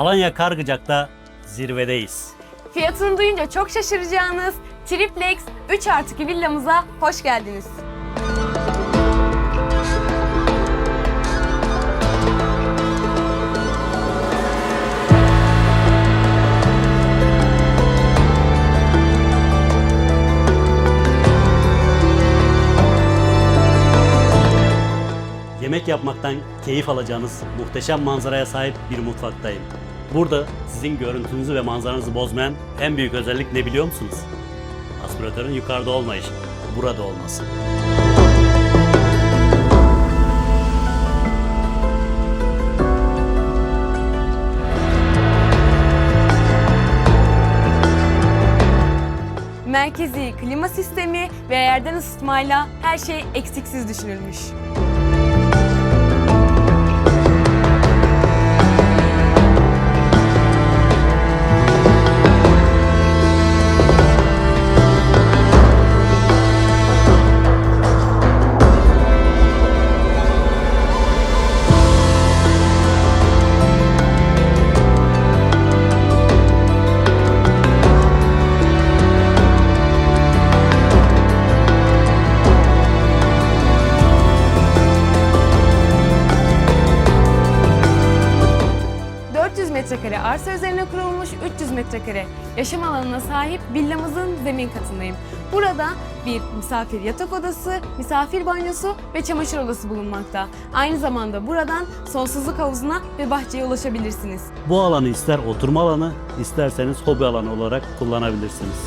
Alanya Kargıcak'ta zirvedeyiz. Fiyatını duyunca çok şaşıracağınız Triplex 3 artı 2 villamıza hoş geldiniz. Yemek yapmaktan keyif alacağınız muhteşem manzaraya sahip bir mutfaktayım. Burada sizin görüntünüzü ve manzaranızı bozmayan en büyük özellik ne biliyor musunuz? Aspiratörün yukarıda olmayışı, burada olması. Merkezi klima sistemi ve yerden ısıtmayla her şey eksiksiz düşünülmüş. Metrekare arsa üzerine kurulmuş 300 metrekare yaşam alanına sahip villamızın zemin katındayım. Burada bir misafir yatak odası, misafir banyosu ve çamaşır odası bulunmakta. Aynı zamanda buradan sonsuzluk havuzuna ve bahçeye ulaşabilirsiniz. Bu alanı ister oturma alanı, isterseniz hobi alanı olarak kullanabilirsiniz.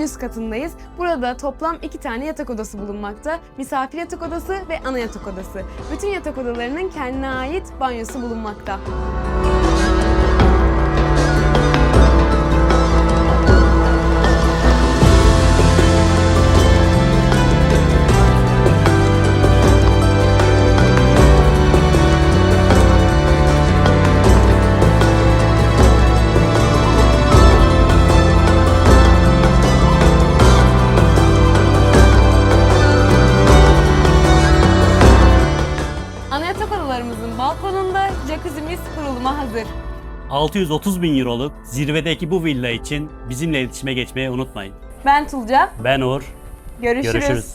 En üst katındayız. Burada toplam iki tane yatak odası bulunmakta. Misafir yatak odası ve ana yatak odası. Bütün yatak odalarının kendine ait banyosu bulunmakta. Yatak odalarımızın balkonunda jacuzzi'miz kuruluma hazır. 630 bin euroluk zirvedeki bu villa için bizimle iletişime geçmeyi unutmayın. Ben Tulca. Ben Uğur. Görüşürüz. Görüşürüz.